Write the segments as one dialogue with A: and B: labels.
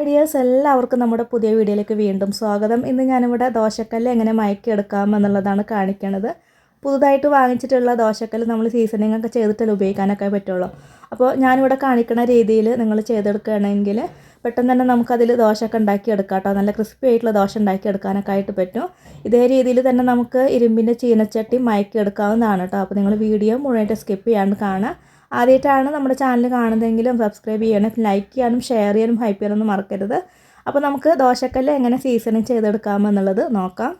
A: Ideas എല്ലാവർക്കും നമ്മുടെ പുതിയ വീഡിയോയിലേക്ക് വീണ്ടും സ്വാഗതം. ഇന്ന് ഞാനിവിടെ ദോശക്കല്ല് എങ്ങനെ മയക്കിയെടുക്കാം എന്നുള്ളതാണ് കാണിക്കണത്. പുതുതായിട്ട് വാങ്ങിച്ചിട്ടുള്ള ദോശക്കല്ല് നമ്മൾ സീസണിങ് ഒക്കെ ചെയ്തിട്ടല്ലേ ഉപയോഗിക്കാനൊക്കെ പറ്റുള്ളൂ. അപ്പോൾ ഞാനിവിടെ കാണിക്കുന്ന രീതിയിൽ നിങ്ങൾ ചെയ്തെടുക്കുകയാണെങ്കിൽ പെട്ടെന്ന് തന്നെ നമുക്കതിൽ ദോശയൊക്കെ ഉണ്ടാക്കിയെടുക്കാം കേട്ടോ. നല്ല ക്രിസ്പി ആയിട്ടുള്ള ദോശ ഉണ്ടാക്കിയെടുക്കാനൊക്കെ ആയിട്ട് പറ്റും. ഇതേ രീതിയിൽ തന്നെ നമുക്ക് ഇരുമ്പിന്റെ ചീനച്ചട്ടി മയക്കിയെടുക്കാവുന്നതാണ് കേട്ടോ. അപ്പോൾ നിങ്ങൾ വീഡിയോ മുഴുവനായിട്ട് സ്കിപ്പ് ചെയ്യാണ്ട് കാണുക. ആദ്യമായിട്ടാണ് നമ്മുടെ ചാനൽ കാണുന്നതെങ്കിലും സബ്സ്ക്രൈബ് ചെയ്യണം ലൈക്ക് ചെയ്യാനും ഷെയർ ചെയ്യാനും ഹൈപ്പ് ചെയ്യാനൊന്നും മറക്കരുത്. അപ്പോൾ നമുക്ക് ദോശക്കല്ല് എങ്ങനെ സീസണിങ് ചെയ്തെടുക്കാമെന്നുള്ളത് നോക്കാം.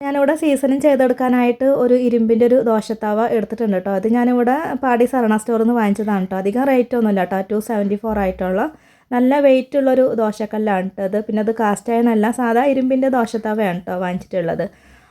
A: ഞാനിവിടെ സീസണിങ് ചെയ്തെടുക്കാനായിട്ട് ഒരു ഇരുമ്പിന്റെ ഒരു ദോശത്താവ എടുത്തിട്ടുണ്ട് കേട്ടോ അത് ഞാനിവിടെ പാടി സരണ സ്റ്റോറിൽ നിന്ന് വാങ്ങിച്ചതാണ് കേട്ടോ അധികം റേറ്റ് ഒന്നുമില്ല കേട്ടോ ടു സെവന്റി ഫോർ ആയിട്ടുള്ള. നല്ല വെയിറ്റ് ഉള്ളൊരു ദോശക്കല്ലാണ് കേട്ടോ അത് പിന്നെ അത് കാസ്റ്റ് അയണല്ല സാധാ ഇരുമ്പിന്റെ ദോശത്താവയാണ് കേട്ടോ വാങ്ങിച്ചിട്ടുള്ളത്.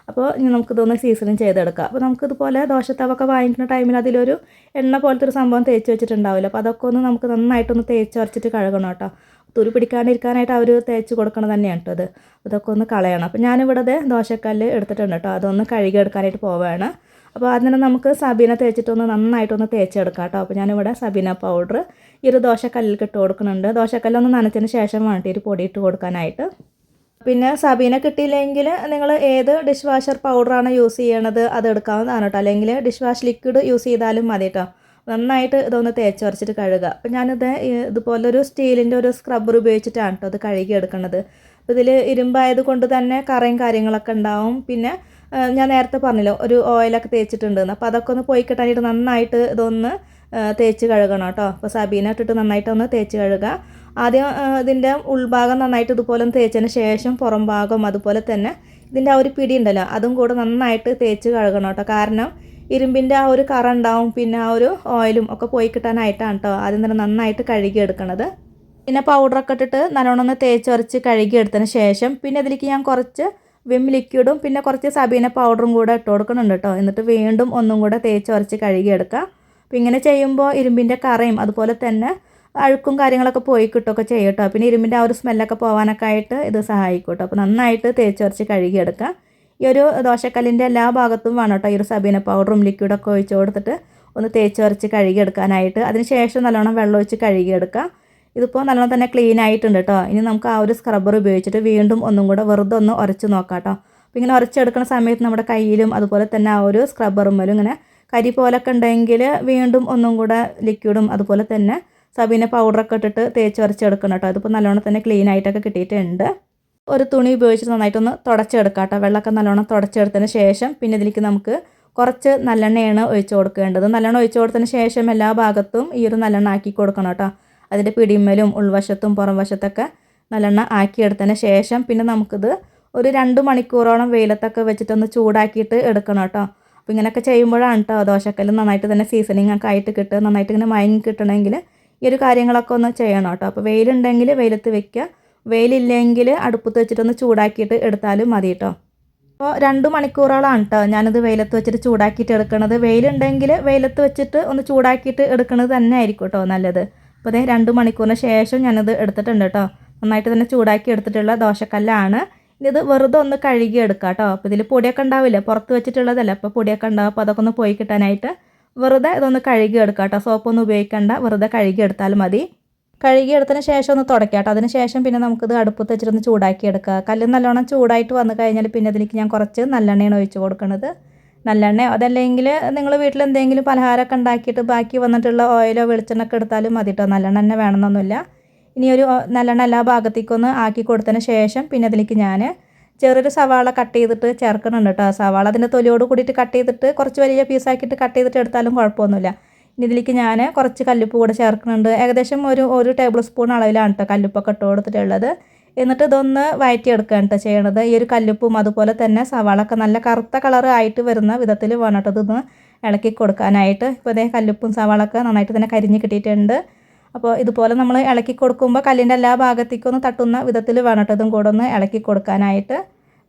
A: അപ്പോൾ ഇനി നമുക്കിതൊന്ന് സീസണിങ് ചെയ്തെടുക്കാം. അപ്പോൾ നമുക്കിതുപോലെ ദോശത്തവൊക്കെ വാങ്ങിക്കുന്ന ടൈമിൽ അതിലൊരു എണ്ണ പോലത്തെ ഒരു സംഭവം തേച്ച് വെച്ചിട്ടുണ്ടാവില്ല. അപ്പോൾ അതൊക്കെ ഒന്ന് നമുക്ക് നന്നായിട്ടൊന്ന് തേച്ച് ഉറച്ചിട്ട് കഴുകണം കേട്ടോ. തുരു പിടിക്കാണ്ടിരിക്കാനായിട്ട് അവർ തേച്ച് കൊടുക്കണം തന്നെയാണ് കേട്ടോ അത് അതൊക്കെ ഒന്ന് കളയണം. അപ്പോൾ ഞാനിവിടെ ദോശക്കല്ല് എടുത്തിട്ടുണ്ട് കേട്ടോ അതൊന്ന് കഴുകി എടുക്കാനായിട്ട് പോവുകയാണ് അപ്പോൾ അതിനെ നമുക്ക് സബീന തേച്ചിട്ടൊന്ന് നന്നായിട്ടൊന്ന് തേച്ചെടുക്കാം കേട്ടോ അപ്പോൾ ഞാനിവിടെ സബീന പൗഡർ ഈ ഒരു ദോശക്കല്ലിൽ ഇട്ട് കൊടുക്കുന്നുണ്ട്. ദോശക്കല്ലൊന്ന് നനച്ചതിന് ശേഷം വേണ്ടി ഒരു പൊടി ഇട്ട് കൊടുക്കാനായിട്ട്. പിന്നെ സബീന കിട്ടിയില്ലെങ്കിൽ നിങ്ങൾ ഏത് ഡിഷ് വാഷർ പൗഡറാണ് യൂസ് ചെയ്യണത് അത് എടുക്കാവുന്നതാണ് കേട്ടോ. അല്ലെങ്കിൽ ഡിഷ് വാഷ് ലിക്വിഡ് യൂസ് ചെയ്താലും മതി കേട്ടോ. നന്നായിട്ട് ഇതൊന്ന് തേച്ചുരച്ചിട്ട് കഴുകുക. അപ്പോൾ ഞാനിത് ഇതുപോലൊരു സ്റ്റീലിന്റെ ഒരു സ്ക്രബ്ബർ ഉപയോഗിച്ചിട്ടാണ് കേട്ടോ അത് കഴുകി എടുക്കുന്നത് ഇതിൽ ഇരുമ്പായത് കൊണ്ട് തന്നെ കറയും കാര്യങ്ങളൊക്കെ ഉണ്ടാവും. പിന്നെ ഞാൻ നേരത്തെ പറഞ്ഞല്ലോ ഒരു ഓയിലൊക്കെ തേച്ചിട്ടുണ്ടെന്ന്. അപ്പോൾ അതൊക്കെ ഒന്ന് പോയി കിട്ടാനായിട്ട് നന്നായിട്ട് ഇതൊന്ന് തേച്ച് കഴുകണം കേട്ടോ. അപ്പോൾ സബീന ഇട്ടിട്ട് നന്നായിട്ടൊന്ന് തേച്ച് കഴുകുക. ആദ്യം ഇതിന്റെ ഉൾഭാഗം നന്നായിട്ട് ഇതുപോലെ തേച്ചതിന് ശേഷം പുറം ഭാഗം അതുപോലെ തന്നെ ഇതിന്റെ ആ ഒരു പിടി ഉണ്ടല്ലോ അതും കൂടെ നന്നായിട്ട് തേച്ച് കഴുകണം കേട്ടോ. കാരണം ഇരുമ്പിന്റെ ആ ഒരു കറ ഉണ്ടാവും പിന്നെ ആ ഒരു ഓയിലും ഒക്കെ പോയി കിട്ടാനായിട്ടാണ് കേട്ടോ ആദ്യം തന്നെ നന്നായിട്ട് കഴുകി എടുക്കണത്. പിന്നെ പൗഡറൊക്കെ ഇട്ടിട്ട് നല്ലോണം ഒന്ന് തേച്ചുരച്ച് കഴുകി എടുത്തതിന് ശേഷം പിന്നെ ഇതിലേക്ക് ഞാൻ കുറച്ച് വിം ലിക്വിഡും പിന്നെ കുറച്ച് സബീന പൗഡറും കൂടെ ഇട്ട് കൊടുക്കുന്നുണ്ട് കേട്ടോ. എന്നിട്ട് വീണ്ടും ഒന്നും കൂടെ തേച്ചുരച്ച് കഴുകിയെടുക്കുക അപ്പോൾ ഇങ്ങനെ ചെയ്യുമ്പോൾ ഇരുമ്പിന്റെ കറയും അതുപോലെ തന്നെ അഴുക്കും കാര്യങ്ങളൊക്കെ പോയി കിട്ടുമൊക്കെ ചെയ്യും കേട്ടോ. പിന്നെ ഇരുമ്പിന്റെ ആ ഒരു സ്മെല്ലൊക്കെ പോകാനൊക്കെ ആയിട്ട് ഇത് സഹായിക്കും കേട്ടോ. അപ്പോൾ നന്നായിട്ട് തേച്ച് തേച്ചുരച്ച് കഴുകിയെടുക്കുക. ഈ ഒരു ദോശക്കല്ലിന്റെ എല്ലാ ഭാഗത്തും വേണം കേട്ടോ. ഈ ഒരു സബീന പൗഡറും ലിക്വിഡൊക്കെ ഒഴിച്ച് കൊടുത്തിട്ട് ഒന്ന് തേച്ച് തേച്ചുരച്ച് കഴുകിയെടുക്കാനായിട്ട്. അതിന് ശേഷം നല്ലോണം വെള്ളം ഒഴിച്ച് കഴുകിയെടുക്കുക. ഇതിപ്പോൾ നല്ലോണം തന്നെ ക്ലീൻ ആയിട്ടുണ്ട് കേട്ടോ. ഇനി നമുക്ക് ആ ഒരു സ്ക്രബ്ബർ ഉപയോഗിച്ചിട്ട് വീണ്ടും ഒന്നും കൂടെ വെറുതെ ഒന്ന് ഉരച്ച് നോക്കാം കേട്ടോ. അപ്പോൾ ഇങ്ങനെ ഉരച്ചെടുക്കുന്ന സമയത്ത് നമ്മുടെ കയ്യിലും അതുപോലെ തന്നെ ആ ഒരു സ്ക്രബ്ബറുമ്മലും ഇങ്ങനെ കരി പോലൊക്കെ ഉണ്ടെങ്കിൽ വീണ്ടും ഒന്നും കൂടെ ലിക്വിഡും അതുപോലെ തന്നെ സബീന പൗഡറൊക്കെ ഇട്ടിട്ട് തേച്ച് വരച്ചെടുക്കണം കേട്ടോ അതിപ്പോൾ നല്ലോണം തന്നെ ക്ലീൻ ആയിട്ടൊക്കെ കിട്ടിയിട്ടുണ്ട്. ഒരു തുണി ഉപയോഗിച്ച് നന്നായിട്ടൊന്ന് തുടച്ചെടുക്കാം കേട്ടോ വെള്ളമൊക്കെ നല്ലോണം തുടച്ചെടുത്തതിന് ശേഷം പിന്നെ ഇതിലേക്ക് നമുക്ക് കുറച്ച് നല്ലെണ്ണയാണ് ഒഴിച്ച് കൊടുക്കേണ്ടത്. നല്ലെണ്ണ ഒഴിച്ച് കൊടുത്തതിന് ശേഷം എല്ലാ ഭാഗത്തും ഈ ഒരു നല്ലെണ്ണ ആക്കി കൊടുക്കണം കേട്ടോ അതിന്റെ പിടിമ്മലും ഉൾവശത്തും പുറം വശത്തൊക്കെ നല്ലെണ്ണ ആക്കിയെടുത്തതിന് ശേഷം പിന്നെ നമുക്കിത് ഒരു രണ്ട് മണിക്കൂറോളം വെയിലത്തൊക്കെ വെച്ചിട്ടൊന്ന് ചൂടാക്കിയിട്ട് എടുക്കണം കേട്ടോ അപ്പോൾ ഇങ്ങനെയൊക്കെ ചെയ്യുമ്പോഴാണ് കേട്ടോ ദോശക്കല്ല് നന്നായിട്ട് തന്നെ സീസണിങ് ഒക്കെ ആയിട്ട് കിട്ടുക. നന്നായിട്ട് ഇങ്ങനെ മയങ്ങി കിട്ടണമെങ്കിൽ ഈ ഒരു കാര്യങ്ങളൊക്കെ ഒന്ന് ചെയ്യണം കേട്ടോ. അപ്പോൾ വെയിലുണ്ടെങ്കിൽ വെയിലത്ത് വെക്കുക. വെയിലില്ലെങ്കിൽ അടുപ്പത്ത് വെച്ചിട്ടൊന്ന് ചൂടാക്കിയിട്ട് എടുത്താലും മതി കേട്ടോ. അപ്പോൾ രണ്ട് മണിക്കൂറോളാണ് കേട്ടോ ഞാനിത് വെയിലത്ത് വെച്ചിട്ട് ചൂടാക്കിയിട്ട് എടുക്കണത്. വെയിലുണ്ടെങ്കിൽ വെയിലത്ത് വെച്ചിട്ട് ഒന്ന് ചൂടാക്കിയിട്ട് എടുക്കുന്നത് തന്നെ ആയിരിക്കും കേട്ടോ നല്ലത്. അപ്പോൾ അതേ രണ്ട് മണിക്കൂറിന് ശേഷം ഞാനത് എടുത്തിട്ടുണ്ട് കേട്ടോ. നന്നായിട്ട് തന്നെ ചൂടാക്കി എടുത്തിട്ടുള്ള ദോശക്കല്ലാണ്. ഇത് വെറുതെ ഒന്ന് കഴുകി എടുക്കാം കേട്ടോ. അപ്പോൾ ഇതിൽ പൊടിയൊക്കെ ഉണ്ടാവില്ല? പുറത്ത് വെച്ചിട്ടുള്ളതല്ല? അപ്പോൾ പൊടിയൊക്കെ ഉണ്ടാവും. അപ്പോൾ അതൊക്കെ ഒന്ന് പോയി കിട്ടാനായിട്ട് വെറുതെ ഇതൊന്ന് കഴുകി എടുക്കാം കേട്ടോ. സോപ്പൊന്നും ഉപയോഗിക്കേണ്ട. വെറുതെ കഴുകി എടുത്താൽ മതി. കഴുകി എടുത്തതിന് ശേഷം ഒന്ന് തുടക്കാം കേട്ടോ. അതിന് ശേഷം പിന്നെ നമുക്കിത് അടുപ്പത്ത് വെച്ചിട്ടൊന്ന് ചൂടാക്കി എടുക്കുക കല്ല് നല്ലോണം ചൂടായിട്ട് വന്നു കഴിഞ്ഞാൽ പിന്നെ അതിലേക്ക് ഞാൻ കുറച്ച് നല്ലെണ്ണയാണ് ഒഴിച്ച് കൊടുക്കുന്നത് നല്ലെണ്ണയോ അതല്ലെങ്കിൽ നിങ്ങൾ വീട്ടിൽ എന്തെങ്കിലും പലഹാരമൊക്കെ ഉണ്ടാക്കിയിട്ട് ബാക്കി വന്നിട്ടുള്ള ഓയിലോ വെളിച്ചെണ്ണ ഒക്കെ എടുത്താലും മതി കേട്ടോ. നല്ലെണ്ണ തന്നെ വേണമെന്നൊന്നുമില്ല. ഇനി ഒരു നല്ലെണ്ണ എല്ലാ ഭാഗത്തേക്കൊന്ന് ആക്കി കൊടുത്തതിന് ശേഷം പിന്നെ അതിലേക്ക് ഞാൻ ചെറിയൊരു സവാള കട്ട് ചെയ്തിട്ട് ചേർക്കുന്നുണ്ട് കേട്ടോ. സവാള അതിന്റെ തൊലിയോട് കൂടിയിട്ട് കട്ട് ചെയ്തിട്ട് കുറച്ച് വലിയ പീസാക്കിയിട്ട് കട്ട് ചെയ്തിട്ട് എടുത്താലും കുഴപ്പമൊന്നുമില്ല. ഇനി ഇതിലേക്ക് ഞാൻ കുറച്ച് കല്ലുപ്പ് കൂടെ ചേർക്കുന്നുണ്ട്. ഏകദേശം ഒരു ഒരു ടേബിൾ സ്പൂൺ അളവിലാണ് കേട്ടോ കല്ലുപ്പൊക്കെ ഇട്ട് കൊടുത്തിട്ടുള്ളത്. എന്നിട്ട് ഇതൊന്ന് വഴറ്റിയെടുക്കുകയാണ് കേട്ടോ ചെയ്യണത്. ഈ ഒരു കല്ലുപ്പും അതുപോലെ തന്നെ സവാളൊക്കെ നല്ല കറുത്ത കളർ ആയിട്ട് വരുന്ന വിധത്തിൽ വേണം കേട്ടോ ഇതൊന്ന് ഇളക്കി കൊടുക്കാനായിട്ട്. ഇപ്പോൾ അതേ കല്ലുപ്പും സവാളൊക്കെ നന്നായിട്ട് തന്നെ കരിഞ്ഞ് കിട്ടിയിട്ടുണ്ട്. അപ്പോൾ ഇതുപോലെ നമ്മൾ ഇളക്കി കൊടുക്കുമ്പോൾ കല്ലിന്റെ എല്ലാ ഭാഗത്തേക്കൊന്ന് തട്ടുന്ന വിധത്തിൽ വേണം കേട്ടോ ഇതും കൂടെ ഒന്ന് ഇളക്കി കൊടുക്കാനായിട്ട്.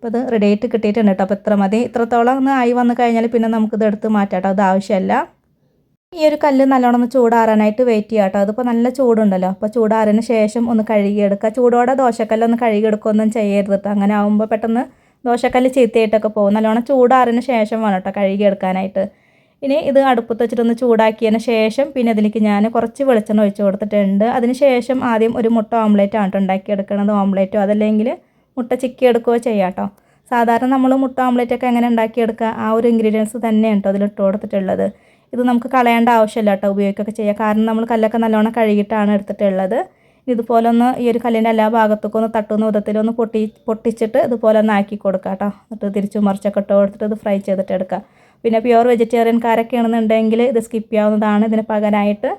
A: അപ്പോൾ ഇത് റെഡി ആയിട്ട് കിട്ടിയിട്ടുണ്ട് കേട്ടോ അപ്പോൾ ഇത്ര മതി. ഇത്രത്തോളം ഒന്ന് ആയി വന്നു കഴിഞ്ഞാൽ പിന്നെ നമുക്കിത് എടുത്ത് മാറ്റാം കേട്ടോ അത് ആവശ്യമല്ല ഈ ഒരു കല്ല് നല്ലോണം ഒന്ന് ചൂടാറാനായിട്ട് വെയിറ്റ് ചെയ്യാം കേട്ടോ അതിപ്പോൾ നല്ല ചൂടുണ്ടല്ലോ. അപ്പോൾ ചൂടാറിന് ശേഷം ഒന്ന് കഴുകിയെടുക്കുക ചൂടോടെ ദോശക്കല്ലൊന്ന് കഴുകിയെടുക്കുകയൊന്നും ചെയ്യരുത് കേട്ടോ അങ്ങനെ ആകുമ്പോൾ പെട്ടെന്ന് ദോശക്കല്ല് ചീത്തയായിട്ടൊക്കെ പോകും. നല്ലോണം ചൂടാറിന് ശേഷം വേണം കേട്ടോ കഴുകിയെടുക്കാനായിട്ട്. ഇനി ഇത് അടുപ്പത്ത് വെച്ചിട്ടൊന്ന് ചൂടാക്കിയതിന് ശേഷം പിന്നെ അതിലേക്ക് ഞാൻ കുറച്ച് വെളിച്ചെണ്ണ ഒഴിച്ച് കൊടുത്തിട്ടുണ്ട്. അതിന് ശേഷം ആദ്യം ഒരു മുട്ട ഓംലേറ്റ് ആണ് ഉണ്ടാക്കിയെടുക്കണത്. ഓംലേറ്റോ അതല്ലെങ്കിൽ മുട്ട ചിക്കി എടുക്കുകയോ ചെയ്യാം കേട്ടോ സാധാരണ നമ്മൾ മുട്ട ഓംലെറ്റ് ഒക്കെ എങ്ങനെ ഉണ്ടാക്കിയെടുക്കുക? ആ ഒരു ഇൻഗ്രീഡിയൻസ് തന്നെയാണ് കേട്ടോ അതിലിട്ട് കൊടുത്തിട്ടുള്ളത്. ഇത് നമുക്ക് കളയേണ്ട ആവശ്യമില്ല കേട്ടോ ഉപയോഗിക്കുകയൊക്കെ ചെയ്യാം. കാരണം നമ്മൾ കല്ലൊക്കെ നല്ലോണം കഴുകിയിട്ടാണ് എടുത്തിട്ടുള്ളത്. ഇതുപോലെ ഒന്ന് ഈ ഒരു കല്ലിന്റെ എല്ലാ ഭാഗത്തേക്കും ഒന്ന് തട്ടുന്ന വിധത്തിൽ ഒന്ന് പൊട്ടി പൊട്ടിച്ചിട്ട് ഇതുപോലെ ഒന്ന് ആക്കി കൊടുക്കുക കേട്ടോ എന്നിട്ട് തിരിച്ചു മറിച്ചൊക്കെ ഇട്ട് കൊടുത്തിട്ട് ഇത് ഫ്രൈ ചെയ്തിട്ട് എടുക്കുക. പിന്നെ പ്യുവർ വെജിറ്റേറിയൻകാരൊക്കെ ആണെന്നുണ്ടെങ്കിൽ ഇത് സ്കിപ്പ് ചെയ്യാവുന്നതാണ്. ഇതിന് പകരമായിട്ട്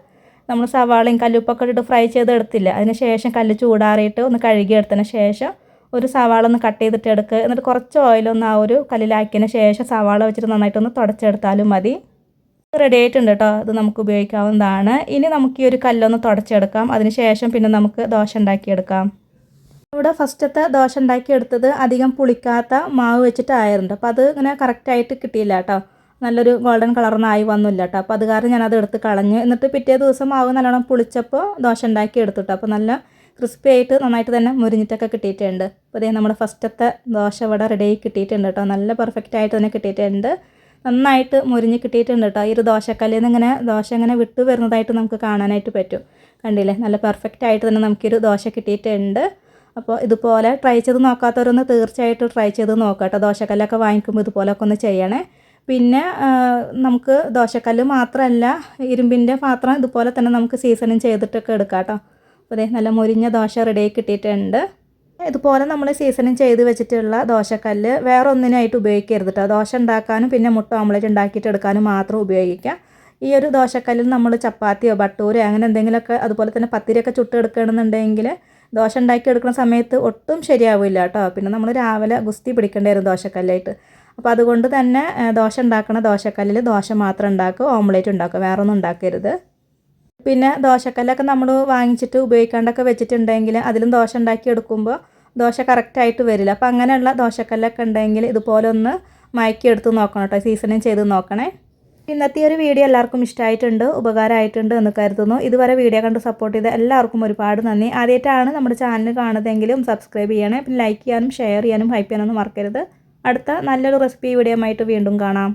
A: നമ്മൾ സവാളയും കല്ലുപ്പൊക്കെ ഇട്ട് ഫ്രൈ ചെയ്ത് എടുത്തില്ല. അതിന് ശേഷം കല്ല് ചൂടാറിയിട്ട് ഒന്ന് കഴുകി എടുത്തതിന് ശേഷം ഒരു സവാള ഒന്ന് കട്ട് ചെയ്തിട്ട് എടുക്കുക എന്നിട്ട് കുറച്ച് ഓയിലൊന്ന് ആ ഒരു കല്ലിലാക്കിയതിന് ശേഷം സവാള വെച്ചിട്ട് നന്നായിട്ടൊന്ന് തുടച്ചെടുത്താലും മതി. റെഡി ആയിട്ടുണ്ട് കേട്ടോ അത് നമുക്ക് ഉപയോഗിക്കാവുന്നതാണ്. ഇനി നമുക്ക് ഈ ഒരു കല്ലൊന്ന് തുടച്ചെടുക്കാം. അതിന് ശേഷം പിന്നെ നമുക്ക് ദോശ ഉണ്ടാക്കിയെടുക്കാം. ഇവിടെ ഫസ്റ്റത്തെ ദോശ ഉണ്ടാക്കിയെടുത്തത് അധികം പുളിക്കാത്ത മാവ് വെച്ചിട്ടായിരുന്നു. അപ്പോൾ അത് ഇങ്ങനെ കറക്റ്റായിട്ട് കിട്ടിയില്ല കേട്ടോ നല്ലൊരു ഗോൾഡൻ കളറൊന്നും ആയി വന്നില്ല കേട്ടോ അപ്പോൾ അത് കാരണം ഞാനത് എടുത്ത് കളഞ്ഞു. എന്നിട്ട് പിറ്റേ ദിവസം മാവ് നല്ലോണം പുളിച്ചപ്പോൾ ദോശ ഉണ്ടാക്കി എടുത്തിട്ടോ അപ്പോൾ നല്ല ക്രിസ്പി ആയിട്ട് നന്നായിട്ട് തന്നെ മുരിഞ്ഞിട്ടൊക്കെ കിട്ടിയിട്ടുണ്ട്. അപ്പോൾ ഇതേ നമ്മുടെ ഫസ്റ്റത്തെ ദോശ വട റെഡിയായി കിട്ടിയിട്ടുണ്ട് കേട്ടോ നല്ല പെർഫെക്റ്റ് ആയിട്ട് തന്നെ കിട്ടിയിട്ടുണ്ട്. നന്നായിട്ട് മുരിഞ്ഞ് കിട്ടിയിട്ടുണ്ട് കേട്ടോ ഈ ഒരു ദോശക്കല്ലിൽ നിന്ന് ഇങ്ങനെ ദോശ ഇങ്ങനെ വിട്ടു വരുന്നതായിട്ട് നമുക്ക് കാണാനായിട്ട് പറ്റും. കണ്ടില്ലേ? നല്ല പെർഫെക്റ്റ് ആയിട്ട് തന്നെ നമുക്കൊരു ദോശ കിട്ടിയിട്ടുണ്ട്. അപ്പോൾ ഇതുപോലെ ട്രൈ ചെയ്ത് നോക്കാത്തവരൊന്ന് തീർച്ചയായിട്ടും ട്രൈ ചെയ്ത് നോക്കാം കേട്ടോ ദോശക്കല്ലൊക്കെ വാങ്ങിക്കുമ്പോൾ ഇതുപോലൊക്കെ ഒന്ന് ചെയ്യണേ. പിന്നെ നമുക്ക് ദോശക്കല്ല് മാത്രമല്ല ഇരുമ്പിന്റെ പാത്രം ഇതുപോലെ തന്നെ നമുക്ക് സീസണിങ് ചെയ്തിട്ടൊക്കെ എടുക്കാം കേട്ടോ അപ്പോൾ അതേ നല്ല മുരിഞ്ഞ ദോശ റെഡിയായി കിട്ടിയിട്ടുണ്ട്. ഇതുപോലെ നമ്മൾ സീസണിങ് ചെയ്ത് വെച്ചിട്ടുള്ള ദോശക്കല്ല് വേറെ ഒന്നിനായിട്ട് ഉപയോഗിക്കരുത് കേട്ടോ ദോശ ഉണ്ടാക്കാനും പിന്നെ മുട്ട ഓംലെറ്റ് ഉണ്ടാക്കിയിട്ട് എടുക്കാനും മാത്രം ഉപയോഗിക്കാം ഈ ഒരു ദോശക്കല്ലിൽ നമ്മൾ ചപ്പാത്തിയോ ബട്ടൂരോ അങ്ങനെ എന്തെങ്കിലുമൊക്കെ അതുപോലെ തന്നെ പത്തിരിയൊക്കെ ചുട്ടെടുക്കണമെന്നുണ്ടെങ്കിൽ ദോശ ഉണ്ടാക്കി എടുക്കുന്ന സമയത്ത് ഒട്ടും ശരിയാവില്ല കേട്ടോ പിന്നെ നമ്മൾ രാവിലെ ഗുസ്തി പിടിക്കേണ്ടി വരും ദോശക്കല്ലായിട്ട്. അപ്പോൾ അതുകൊണ്ട് തന്നെ ദോശ ഉണ്ടാക്കുന്ന ദോശക്കല്ലിൽ ദോശ മാത്രം ഉണ്ടാക്കുക ഓംലേറ്റ് ഉണ്ടാക്കുക. വേറൊന്നും ഉണ്ടാക്കരുത്. പിന്നെ ദോശക്കല്ലൊക്കെ നമ്മൾ വാങ്ങിച്ചിട്ട് ഉപയോഗിക്കാണ്ടൊക്കെ വെച്ചിട്ടുണ്ടെങ്കിൽ അതിലും ദോശ ഉണ്ടാക്കി എടുക്കുമ്പോൾ ദോശ കറക്റ്റായിട്ട് വരില്ല. അപ്പോൾ അങ്ങനെയുള്ള ദോശക്കല്ലൊക്കെ ഉണ്ടെങ്കിൽ ഇതുപോലെ ഒന്ന് മയക്കി എടുത്ത് നോക്കണം കേട്ടോ സീസണിങ് ചെയ്ത് നോക്കണേ. ഇന്നത്തെ ഒരു വീഡിയോ എല്ലാവർക്കും ഇഷ്ടമായിട്ടുണ്ട് ഉപകാരമായിട്ടുണ്ട് എന്ന് കരുതുന്നു. ഇതുവരെ വീഡിയോ കണ്ട് സപ്പോർട്ട് ചെയ്ത എല്ലാവർക്കും ഒരുപാട് നന്ദി. ആദ്യമായിട്ടാണ് നമ്മുടെ ചാനൽ കാണുന്നതെങ്കിലും സബ്സ്ക്രൈബ് ചെയ്യണേ. പിന്നെ ലൈക്ക് ചെയ്യാനും ഷെയർ ചെയ്യാനും ഹൈപ്പ് ചെയ്യാനൊന്നും മറക്കരുത്. അടുത്ത നല്ലൊരു റെസിപ്പി വീഡിയോ ആയിട്ട് വീണ്ടും കാണാം.